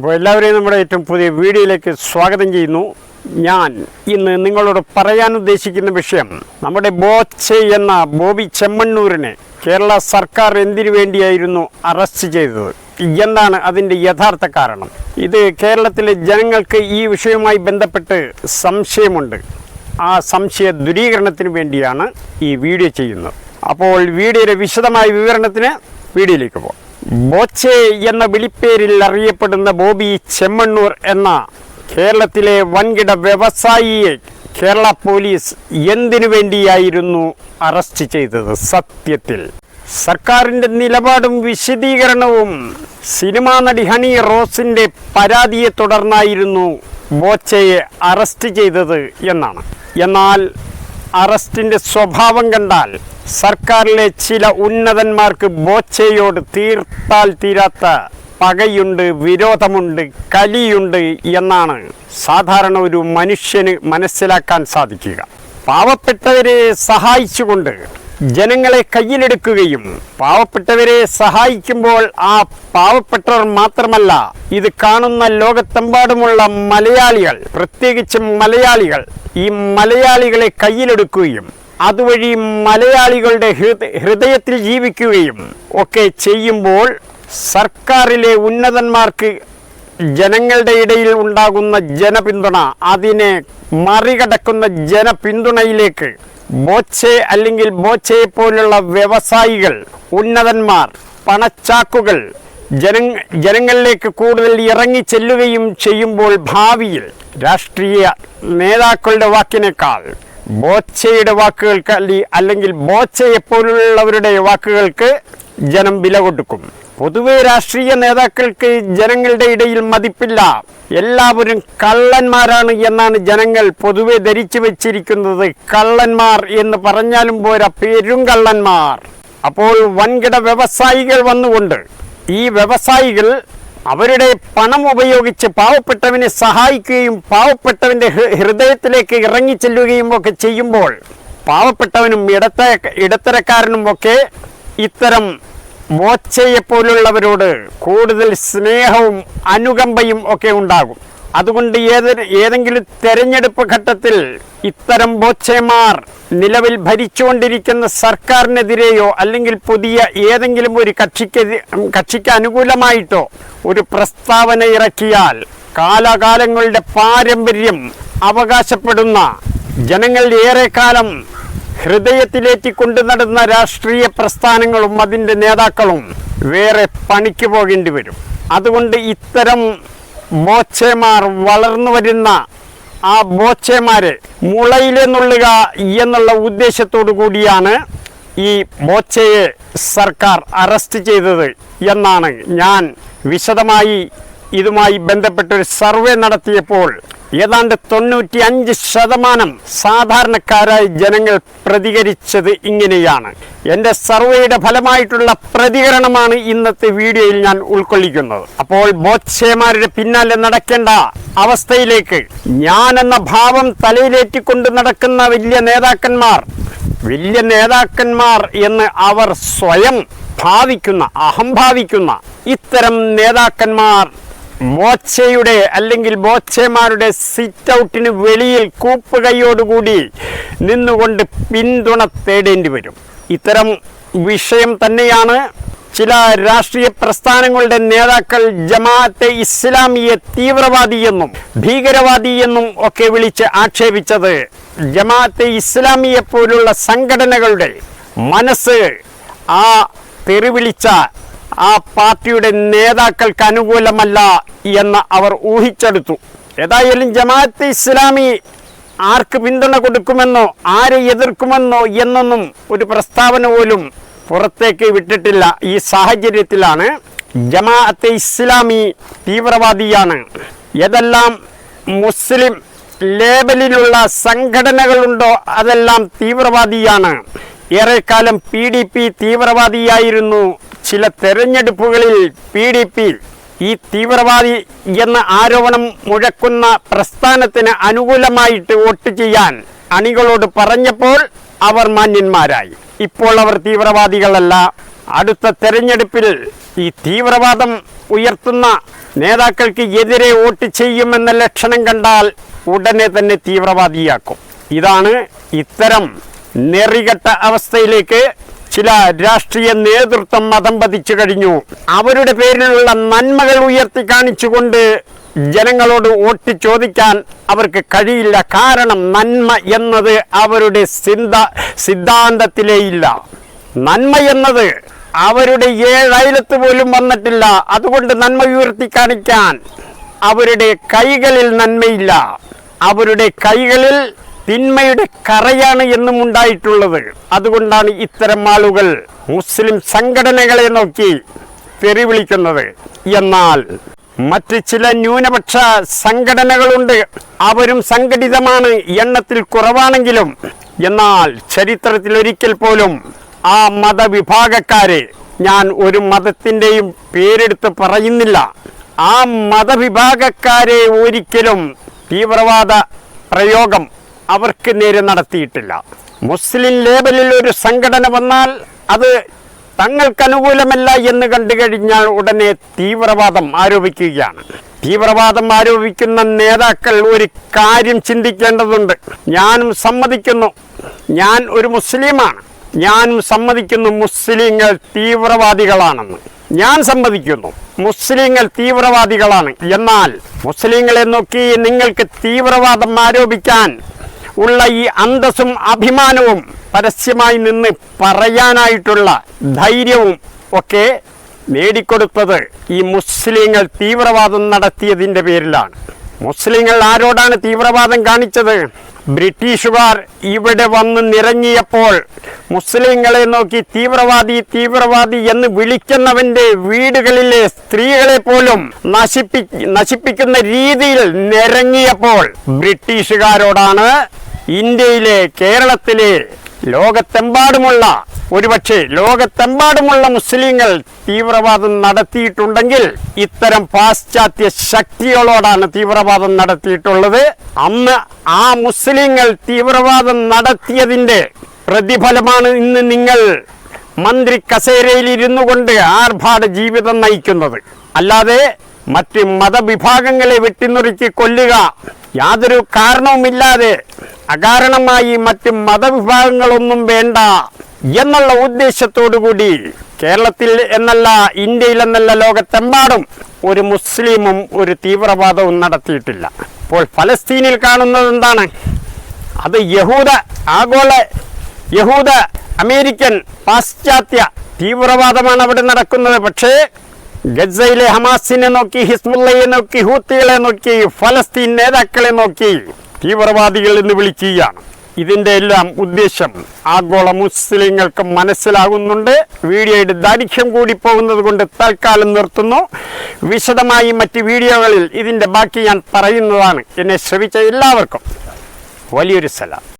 അപ്പോൾ എല്ലാവരെയും നമ്മുടെ ഏറ്റവും പുതിയ വീഡിയോയിലേക്ക് സ്വാഗതം ചെയ്യുന്നു. ഞാൻ ഇന്ന് നിങ്ങളോട് പറയാൻ ഉദ്ദേശിക്കുന്ന വിഷയം നമ്മുടെ ബോച്ചെ എന്ന ബോബി ചെമ്മണ്ണൂരിനെ കേരള സർക്കാർ എന്തിനു വേണ്ടിയായിരുന്നു അറസ്റ്റ് ചെയ്തത്? എന്താണ് അതിന്റെ യഥാർത്ഥ കാരണം? ഇത് കേരളത്തിലെ ജനങ്ങൾക്ക് ഈ വിഷയവുമായി ബന്ധപ്പെട്ട് സംശയമുണ്ട്. ആ സംശയ ദുരീകരണത്തിന് വേണ്ടിയാണ് ഈ വീഡിയോ ചെയ്യുന്നത്. അപ്പോൾ വീഡിയോയുടെ വിശദമായ വിവരണത്തിന് വീഡിയോയിലേക്ക് പോകാം. ബോച്ചെ എന്ന വിളിപ്പേരിൽ അറിയപ്പെടുന്ന ബോബി ചെമ്മണ്ണൂർ എന്ന കേരളത്തിലെ വൻകിട വ്യവസായിയെ കേരള പോലീസ് എന്തിനു വേണ്ടിയായിരുന്നു അറസ്റ്റ് ചെയ്തത്? സത്യത്തിൽ. സർക്കാരിന്റെ നിലപാടും വിശദീകരണവും സിനിമാ നടി ഹണി റോസിന്റെ പരാതിയെ തുടർന്നായിരുന്നു ബോച്ചയെ അറസ്റ്റ് ചെയ്തത് എന്നാണ്. എന്നാൽ അറസ്റ്റിന്റെ സ്വഭാവം കണ്ടാൽ സർക്കാരിലെ ചില ഉന്നതന്മാർക്ക് ബോച്ചയോട് തീർത്താൽ തീരാത്ത പകയുണ്ട് വിരോധമുണ്ട് കലിയുണ്ട് എന്നാണ് സാധാരണ ഒരു മനുഷ്യന് മനസ്സിലാക്കാൻ സാധിക്കുക. പാവപ്പെട്ടവരെ സഹായിച്ചുകൊണ്ട് ജനങ്ങളെ കയ്യിലെടുക്കുകയും പാവപ്പെട്ടവരെ സഹായിക്കുമ്പോൾ ആ പാവപ്പെട്ടവർ മാത്രമല്ല ഇത് കാണുന്ന ലോകത്തെമ്പാടുമുള്ള മലയാളികൾ പ്രത്യേകിച്ചും മലയാളികൾ ഈ മലയാളികളെ കയ്യിലെടുക്കുകയും അതുവഴി മലയാളികളുടെ ഹൃദയത്തിൽ ജീവിക്കുകയും ഒക്കെ ചെയ്യുമ്പോൾ സർക്കാരിലെ ഉന്നതന്മാർക്ക് ജനങ്ങളുടെ ഇടയിൽ ഉണ്ടാകുന്ന ജനപിന്തുണ അതിനെ മറികടക്കുന്ന ജനപിന്തുണയിലേക്ക് ബോച്ചെ അല്ലെങ്കിൽ ബോച്ചയെ പോലുള്ള വ്യവസായികൾ ഉന്നതന്മാർ പണച്ചാക്കുകൾ ജന ജനങ്ങളിലേക്ക് കൂടുതൽ ഇറങ്ങി ചെല്ലുകയും ചെയ്യുമ്പോൾ ഭാവിയിൽ രാഷ്ട്രീയ നേതാക്കളുടെ വാക്കിനേക്കാൾ ബോച്ചയുടെ വാക്കുകൾക്ക് അല്ലെ- അല്ലെങ്കിൽ ബോച്ചയെപ്പോലുള്ളവരുടെ വാക്കുകൾക്ക് ജനം വില കൊടുക്കും. പൊതുവെ രാഷ്ട്രീയ നേതാക്കൾക്ക് ജനങ്ങളുടെ ഇടയിൽ മതിപ്പില്ല. എല്ലാവരും കള്ളന്മാരാണ് എന്നാണ് ജനങ്ങൾ പൊതുവെ ധരിച്ചു വെച്ചിരിക്കുന്നത്. കള്ളന്മാർ എന്ന് പറഞ്ഞാലും പോരാ പേരും കള്ളന്മാർ. അപ്പോൾ വൻകിട വ്യവസായികൾ വന്നുകൊണ്ട് ഈ വ്യവസായികൾ അവരുടെ പണം ഉപയോഗിച്ച് പാവപ്പെട്ടവനെ സഹായിക്കുകയും പാവപ്പെട്ടവന്റെ ഹൃദയത്തിലേക്ക് ഇറങ്ങിച്ചെല്ലുകയും ഒക്കെ ചെയ്യുമ്പോൾ പാവപ്പെട്ടവനും ഇടത്ത ഇടത്തരക്കാരനും ഒക്കെ ഇത്തരം മോച്ചയെ പോലുള്ളവരോട് കൂടുതൽ സ്നേഹവും അനുകമ്പയും ഒക്കെ ഉണ്ടാകും. അതുകൊണ്ട് ഏത് ഏതെങ്കിലും തെരഞ്ഞെടുപ്പ് ഘട്ടത്തിൽ ഇത്തരം ബോച്ചമാർ നിലവിൽ ഭരിച്ചുകൊണ്ടിരിക്കുന്ന സർക്കാരിനെതിരെയോ അല്ലെങ്കിൽ പുതിയ ഏതെങ്കിലും ഒരു കക്ഷിക്ക് കക്ഷിക്ക് അനുകൂലമായിട്ടോ ഒരു പ്രസ്താവന ഇറക്കിയാൽ കാലാകാലങ്ങളുടെ പാരമ്പര്യം അവകാശപ്പെടുന്ന ജനങ്ങൾ ഏറെക്കാലം ഹൃദയത്തിലേറ്റി കൊണ്ടു നടന്ന രാഷ്ട്രീയ പ്രസ്ഥാനങ്ങളും അതിന്റെ നേതാക്കളും വേറെ പണിക്ക് പോകേണ്ടി വരും. അതുകൊണ്ട് ഇത്തരം ബോച്ചമാർ വളർന്നു വരുന്ന ആ ബോച്ചേമാരെ മുളയിലെ നുള്ളുക എന്നുള്ള ഉദ്ദേശത്തോടു കൂടിയാണ് ഈ ബോച്ചയെ സർക്കാർ അറസ്റ്റ് ചെയ്തത് എന്നാണ് ഞാൻ വിശദമായി ഇതുമായി ബന്ധപ്പെട്ടൊരു സർവേ നടത്തിയപ്പോൾ ഏതാണ്ട് തൊണ്ണൂറ്റി അഞ്ച് ശതമാനം സാധാരണക്കാരായ ജനങ്ങൾ പ്രതികരിച്ചത് ഇങ്ങനെയാണ്. എന്റെ സർവേയുടെ ഫലമായിട്ടുള്ള പ്രതികരണമാണ് ഇന്നത്തെ വീഡിയോയിൽ ഞാൻ ഉൾക്കൊള്ളിക്കുന്നത്. അപ്പോൾ ബോച്ചേമാരുടെ പിന്നാലെ നടക്കേണ്ട അവസ്ഥയിലേക്ക് ഞാൻ എന്ന ഭാവം തലയിലേറ്റിക്കൊണ്ട് നടക്കുന്ന വലിയ നേതാക്കന്മാർ വലിയ നേതാക്കന്മാർ എന്ന് അവർ സ്വയം ഭാവിക്കുന്ന അഹംഭാവിക്കുന്ന ഇത്തരം നേതാക്കന്മാർ ബോച്ചയുടെ അല്ലെങ്കിൽ ബോച്ചമാരുടെ സിറ്റ് ഔട്ടിന് വെളിയിൽ കൂപ്പുകൈയോടുകൂടി നിന്നുകൊണ്ട് പിന്തുണ തേടേണ്ടി വരും. ഇത്തരം വിഷയം തന്നെയാണ് ചില രാഷ്ട്രീയ പ്രസ്ഥാനങ്ങളുടെ നേതാക്കൾ ജമാഅത്തെ ഇസ്ലാമിയെ തീവ്രവാദിയെന്നും ഭീകരവാദിയെന്നും ഒക്കെ വിളിച്ച് ആക്ഷേപിച്ചത്. ജമാഅത്തെ ഇസ്ലാമിയെ പോലുള്ള സംഘടനകളുടെ മനസ്സ് ആ തെറിവിളിച്ച ആ പാർട്ടിയുടെ നേതാക്കൾക്ക് അനുകൂലമല്ല എന്ന് അവർ ഊഹിച്ചെടുത്തു. ഏതായാലും ജമാഅത്ത് ഇസ്ലാമി ആർക്ക് പിന്തുണ കൊടുക്കുമെന്നോ ആരെ എതിർക്കുമെന്നോ എന്നൊന്നും ഒരു പ്രസ്താവന പോലും പുറത്തേക്ക് വിട്ടിട്ടില്ല. ഈ സാഹചര്യത്തിലാണ് ജമാഅത്തെ ഇസ്ലാമി തീവ്രവാദിയാണ്. ഏതെല്ലാം മുസ്ലിം ലേബലിലുള്ള സംഘടനകളുണ്ടോ അതെല്ലാം തീവ്രവാദിയാണ്. ഏറെക്കാലം പി ഡി പി തീവ്രവാദിയായിരുന്നു. ചില തെരഞ്ഞെടുപ്പുകളിൽ പി ഡി പി ഈ തീവ്രവാദി എന്ന ആരോപണം മുഴക്കുന്ന പ്രസ്ഥാനത്തിന് അനുകൂലമായിട്ട് വോട്ട് ചെയ്യാൻ അണികളോട് പറഞ്ഞപ്പോൾ അവർ മാന്യന്മാരായി. ഇപ്പോൾ അവർ തീവ്രവാദികളല്ല. അടുത്ത തെരഞ്ഞെടുപ്പിൽ ഈ തീവ്രവാദം ഉയർത്തുന്ന നേതാക്കൾക്ക് എതിരെ വോട്ട് ചെയ്യുമെന്ന ലക്ഷണം കണ്ടാൽ ഉടനെ തന്നെ തീവ്രവാദിയാക്കും. ഇതാണ് ഇത്തരം നെറികെട്ട അവസ്ഥയിലേക്ക് ചില രാഷ്ട്രീയ നേതൃത്വം മതം പതിച്ചു കഴിഞ്ഞു. അവരുടെ പേരിലുള്ള നന്മകൾ ഉയർത്തി കാണിച്ചുകൊണ്ട് ജനങ്ങളോട് വോട്ട് ചോദിക്കാൻ അവർക്ക് കഴിയില്ല. കാരണം നന്മ എന്നത് അവരുടെ സിന്ത സിദ്ധാന്തത്തിലേ ഇല്ല നന്മ എന്നത് അവരുടെ ഏഴയലത്ത് പോലും വന്നിട്ടില്ല. അതുകൊണ്ട് നന്മ ഉയർത്തി കാണിക്കാൻ അവരുടെ കൈകളിൽ നന്മയില്ല. അവരുടെ കൈകളിൽ തിന്മയുടെ കറയാണ് എന്നും ഉണ്ടായിട്ടുള്ളത്. അതുകൊണ്ടാണ് ഇത്തരം ആളുകൾ മുസ്ലിം സംഘടനകളെ നോക്കി തെറി വിളിക്കുന്നത്. എന്നാൽ മറ്റ് ചില ന്യൂനപക്ഷ സംഘടനകളുണ്ട്. അവരും സംഘടിതമാണ് എണ്ണത്തിൽ കുറവാണെങ്കിലും. എന്നാൽ ചരിത്രത്തിൽ ഒരിക്കൽ പോലും ആ മതവിഭാഗക്കാരെ ഞാൻ ഒരു മതത്തിന്റെയും പേരെടുത്ത് പറയുന്നില്ല. ആ മതവിഭാഗക്കാരെ ഒരിക്കലും തീവ്രവാദ പ്രയോഗം അവർക്ക് നേരെ നടത്തിയിട്ടില്ല. മുസ്ലിം ലേബലിൽ ഒരു സംഘടന വന്നാൽ അത് തങ്ങൾക്ക് അനുകൂലമല്ല എന്ന് കണ്ടു കഴിഞ്ഞാൽ ഉടനെ തീവ്രവാദം ആരോപിക്കുകയാണ്. തീവ്രവാദം ആരോപിക്കുന്ന നേതാക്കൾ ഒരു കാര്യം ചിന്തിക്കേണ്ടതുണ്ട്. ഞാനും സമ്മതിക്കുന്നു. ഞാൻ ഒരു മുസ്ലിമാണ്. ഞാനും സമ്മതിക്കുന്നു മുസ്ലിങ്ങൾ തീവ്രവാദികളാണെന്ന്. ഞാൻ സമ്മതിക്കുന്നു മുസ്ലിങ്ങൾ തീവ്രവാദികളാണ്. എന്നാൽ മുസ്ലിങ്ങളെ നോക്കി നിങ്ങൾക്ക് തീവ്രവാദം ആരോപിക്കാൻ ഉള്ള ഈ അന്തസ്സും അഭിമാനവും പരസ്യമായി നിന്ന് പറയാനായിട്ടുള്ള ധൈര്യവും ഒക്കെ നേടിക്കൊടുത്തത് ഈ മുസ്ലിങ്ങൾ തീവ്രവാദം നടത്തിയതിന്റെ പേരിലാണ്. മുസ്ലിങ്ങൾ ആരോടാണ് തീവ്രവാദം കാണിച്ചത്? ബ്രിട്ടീഷുകാർ ഇവിടെ വന്ന് നിറങ്ങിയപ്പോൾ മുസ്ലിങ്ങളെ നോക്കി തീവ്രവാദി തീവ്രവാദി എന്ന് വിളിക്കുന്നവന്റെ വീടുകളിലെ സ്ത്രീകളെ പോലും നശിപ്പി നശിപ്പിക്കുന്ന രീതിയിൽ നിറങ്ങിയപ്പോൾ ബ്രിട്ടീഷുകാരോടാണ് ഇന്ത്യയിലെ കേരളത്തിലെ ലോകത്തെമ്പാടുമുള്ള ഒരുപക്ഷെ ലോകത്തെമ്പാടുമുള്ള മുസ്ലിങ്ങൾ തീവ്രവാദം നടത്തിയിട്ടുണ്ടെങ്കിൽ ഇത്തരം പാശ്ചാത്യ ശക്തികളോടാണ് തീവ്രവാദം നടത്തിയിട്ടുള്ളത്. അന്ന് ആ മുസ്ലിങ്ങൾ തീവ്രവാദം നടത്തിയതിന്റെ പ്രതിഫലമാണ് ഇന്ന് നിങ്ങൾ മന്ത്രി കസേരയിൽ ഇരുന്നു കൊണ്ട് ആർഭാട ജീവിതം നയിക്കുന്നത്. അല്ലാതെ മറ്റ് മതവിഭാഗങ്ങളെ വെട്ടിനുറുക്കി കൊല്ലുക യാതൊരു കാരണവുമില്ലാതെ അകാരണമായി മറ്റ് മതവിഭാഗങ്ങളൊന്നും വേണ്ട എന്നുള്ള ഉദ്ദേശത്തോടു കൂടി കേരളത്തിൽ എന്നല്ല ഇന്ത്യയിൽ എന്നല്ല ലോകത്തെമ്പാടും ഒരു മുസ്ലിമും ഒരു തീവ്രവാദവും നടത്തിയിട്ടില്ല. അപ്പോൾ ഫലസ്തീനിൽ കാണുന്നത് എന്താണ്? അത് യഹൂദ ആഗോള യഹൂദ അമേരിക്കൻ പാശ്ചാത്യ തീവ്രവാദമാണ് അവിടെ നടക്കുന്നത്. പക്ഷേ ഗസയിലെ ഹമാസിനെ നോക്കി ഹിസ്മുള്ളയെ നോക്കി ഹൂത്തികളെ നോക്കി ഫലസ്തീൻ നേതാക്കളെ നോക്കി തീവ്രവാദികൾ എന്ന് വിളിക്കുകയാണ്. ഇതിന്റെ എല്ലാം ഉദ്ദേശം ആഗോള മുസ്ലിങ്ങൾക്ക് മനസ്സിലാകുന്നുണ്ട്. വീഡിയോയുടെ ദൈർഘ്യം കൂടി പോകുന്നത് കൊണ്ട് തൽക്കാലം നിർത്തുന്നു. വിശദമായി മറ്റ് വീഡിയോകളിൽ ഇതിന്റെ ബാക്കി ഞാൻ പറയുന്നതാണ്. എന്നെ ശ്രമിച്ച എല്ലാവർക്കും വലിയൊരു സലാം.